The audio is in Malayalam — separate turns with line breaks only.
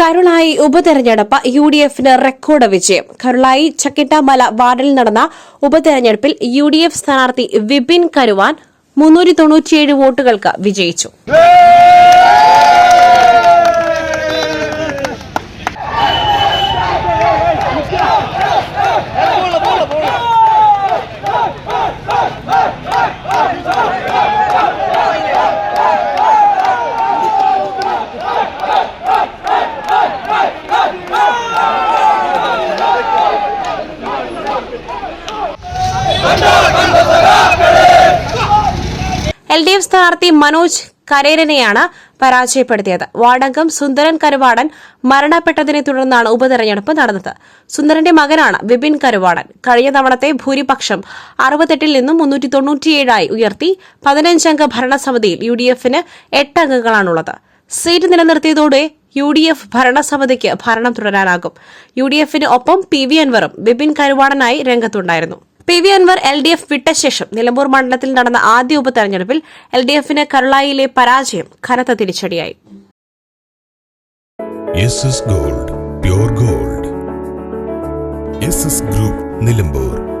കരുളായി ഉപതെരഞ്ഞെടുപ്പ് യു ഡി എഫിന് റെക്കോർഡ് വിജയം കരുളായി ചക്കിട്ടാമല വാർഡിൽ നടന്ന ഉപതെരഞ്ഞെടുപ്പിൽ യു ഡി എഫ് സ്ഥാനാർത്ഥി വിപിൻ കരുവാൻ മുന്നൂറ്റി തൊണ്ണൂറ്റിയേഴ് വോട്ടുകൾക്ക് വിജയിച്ചു എൽ ഡി എഫ് സ്ഥാനാർത്ഥി മനോജ് കരേരനെയാണ് പരാജയപ്പെടുത്തിയത്. വാർഡംഗം സുന്ദരൻ കരുവാടൻ മരണപ്പെട്ടതിനെ തുടർന്നാണ് ഉപതെരഞ്ഞെടുപ്പ് നടന്നത്. സുന്ദരന്റെ മകനാണ് വിപിൻ കരുവാടൻ. കഴിഞ്ഞ തവണത്തെ ഭൂരിപക്ഷം അറുപത്തെട്ടിൽ നിന്നും മുന്നൂറ്റി തൊണ്ണൂറ്റിയേഴായി ഉയർത്തി പതിനഞ്ചംഗ ഭരണസമിതിയിൽ യു ഡി എഫിന് എട്ട് അംഗങ്ങളാണുള്ളത് സീറ്റ് നിലനിർത്തിയതോടെ യു ഡി എഫ് ഭരണസമിതിക്ക് ഭരണം തുടരാനാകും. യു ഡി എഫിന് ഒപ്പം പി വി അൻവറും വിപിൻ കരുവാടനായി രംഗത്തുണ്ടായിരുന്നു. P V Anwar L D F വിട്ട ശേഷം നിലമ്പൂർ മണ്ഡലത്തിൽ നടന്ന ആദ്യ ഉപതെരഞ്ഞെടുപ്പിൽ എൽ ഡി എഫിന് കരുളായിലെ പരാജയം കനത്ത തിരിച്ചടിയായി.
Gold gold group Nilambur